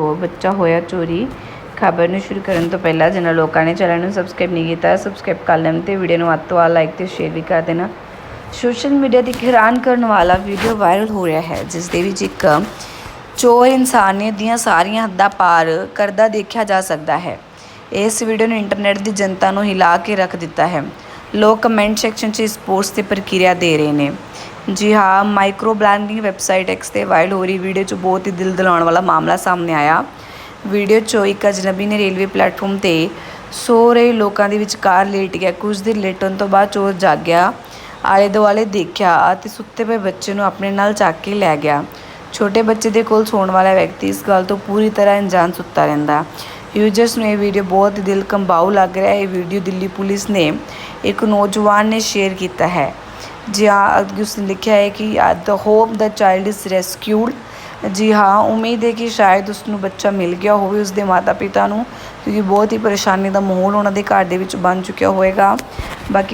ਤੋਂ ਬੱਚਾ ਹੋਇਆ ਚੋਰੀ, ਖਬਰ ਨੂੰ ਸ਼ੁਰੂ ਕਰਨ ਤੋਂ ਪਹਿਲਾਂ ਜਿਨ੍ਹਾਂ ਲੋਕਾਂ ਨੇ ਚੈਨਲ ਨੂੰ ਸਬਸਕ੍ਰਾਈਬ ਨਹੀਂ ਕੀਤਾ ਸਬਸਕ੍ਰਾਈਬ ਕਰ ਲੈਣ ਤੇ ਵੀਡੀਓ ਨੂੰ ਵੱਧ ਤੋਂ ਵੱਧ ਲਾਈਕ ਤੇ ਸ਼ੇਅਰ ਵੀ ਕਰ ਦੇਣਾ। ਸੋਸ਼ਲ ਮੀਡੀਆ ਤੇ ਹੈਰਾਨ ਕਰਨ ਵਾਲਾ ਵੀਡੀਓ ਵਾਇਰਲ ਹੋ ਰਿਹਾ ਹੈ ਜਿਸ ਦੇ ਵਿੱਚ ਇੱਕ ਚੋਰ ਇਨਸਾਨੀਅਤ ਦੀਆਂ ਸਾਰੀਆਂ ਹੱਦਾਂ ਪਾਰ ਕਰਦਾ ਦੇਖਿਆ ਜਾ ਸਕਦਾ ਹੈ। ਇਸ ਵੀਡੀਓ ਨੂੰ ਇੰਟਰਨੈਟ ਦੀ ਜਨਤਾ ਨੂੰ ਹਿਲਾ ਕੇ ਰੱਖ ਦਿੱਤਾ ਹੈ। ਲੋਕ ਕਮੈਂਟ ਸੈਕਸ਼ਨ 'ਚ ਇਸ ਪੋਸਟ ਤੇ ਪ੍ਰਕਿਰਿਆ ਦੇ ਰਹੇ ਨੇ। ਜੀ ਹਾਂ ਮਾਈਕਰੋ ਬਲੈਂਡਿੰਗ ਵੈਬਸਾਈਟ ਐਕਸ ਤੇ ਵਾਇਰਲ ਹੋ ਰਹੀ ਵੀਡੀਓ 'ਚ ਬਹੁਤ ਹੀ ਦਿਲ ਦਿਲਾਉਣ ਵਾਲਾ ਮਾਮਲਾ ਸਾਹਮਣੇ ਆਇਆ। ਵੀਡੀਓ 'ਚ ਇੱਕ ਅਜਨਬੀ ਨੇ ਰੇਲਵੇ ਪਲੇਟਫਾਰਮ ਤੇ ਸੋ ਰਹੇ ਲੋਕਾਂ ਦੇ ਵਿਚਕਾਰ ਲੇਟ ਗਿਆ। ਕੁਝ ਦੇਰ ਲੇਟਣ ਤੋਂ ਬਾਅਦ ਚੋਰ ਜਾਗਿਆ ਆਲੇ ਦੁਆਲੇ ਦੇਖਿਆ ਅਤੇ ਸੁੱਤੇ ਪਏ ਬੱਚੇ ਨੂੰ ਆਪਣੇ ਨਾਲ ਚੱਕ ਕੇ ਲੈ ਗਿਆ। ਛੋਟੇ ਬੱਚੇ ਦੇ ਕੋਲ ਸੌਣ ਵਾਲਾ ਵਿਅਕਤੀ ਇਸ ਗੱਲ ਤੋਂ ਪੂਰੀ ਤਰ੍ਹਾਂ ਅਣਜਾਣ ਸੁੱਤਾ ਰਹਿੰਦਾ। ਯੂਜ਼ਰਸ ਨੂੰ ਇਹ ਵੀਡੀਓ ਬਹੁਤ ਹੀ ਦਿਲ ਕੰਬਾਊ ਲੱਗ ਰਿਹਾ। ਹੈ ਇਹ ਵੀਡੀਓ ਦਿੱਲੀ ਪੁਲਿਸ ਨੇ ਇੱਕ ਨੌਜਵਾਨ ਨੇ ਸ਼ੇਅਰ ਕੀਤਾ ਹੈ। ਜੀ ਹਾਂ ਅੱਗੇ ਉਸਨੇ ਲਿਖਿਆ ਹੈ ਕਿ the hope that child is rescued ਜੀ ਹਾਂ, ਉਮੀਦ ਹੈ ਕਿ ਸ਼ਾਇਦ ਉਸ ਨੂੰ ਬੱਚਾ ਮਿਲ ਗਿਆ ਹੋਵੇ ਉਸ ਦੇ ਮਾਤਾ ਪਿਤਾ ਨੂੰ, ਕਿਉਂਕਿ ਬਹੁਤ ਹੀ ਪਰੇਸ਼ਾਨੀ ਦਾ ਮਾਹੌਲ ਉਹਨਾਂ ਦੇ ਘਰ ਦੇ ਵਿੱਚ ਬਣ ਚੁੱਕਿਆ ਹੋਵੇਗਾ। ਬਾਕੀ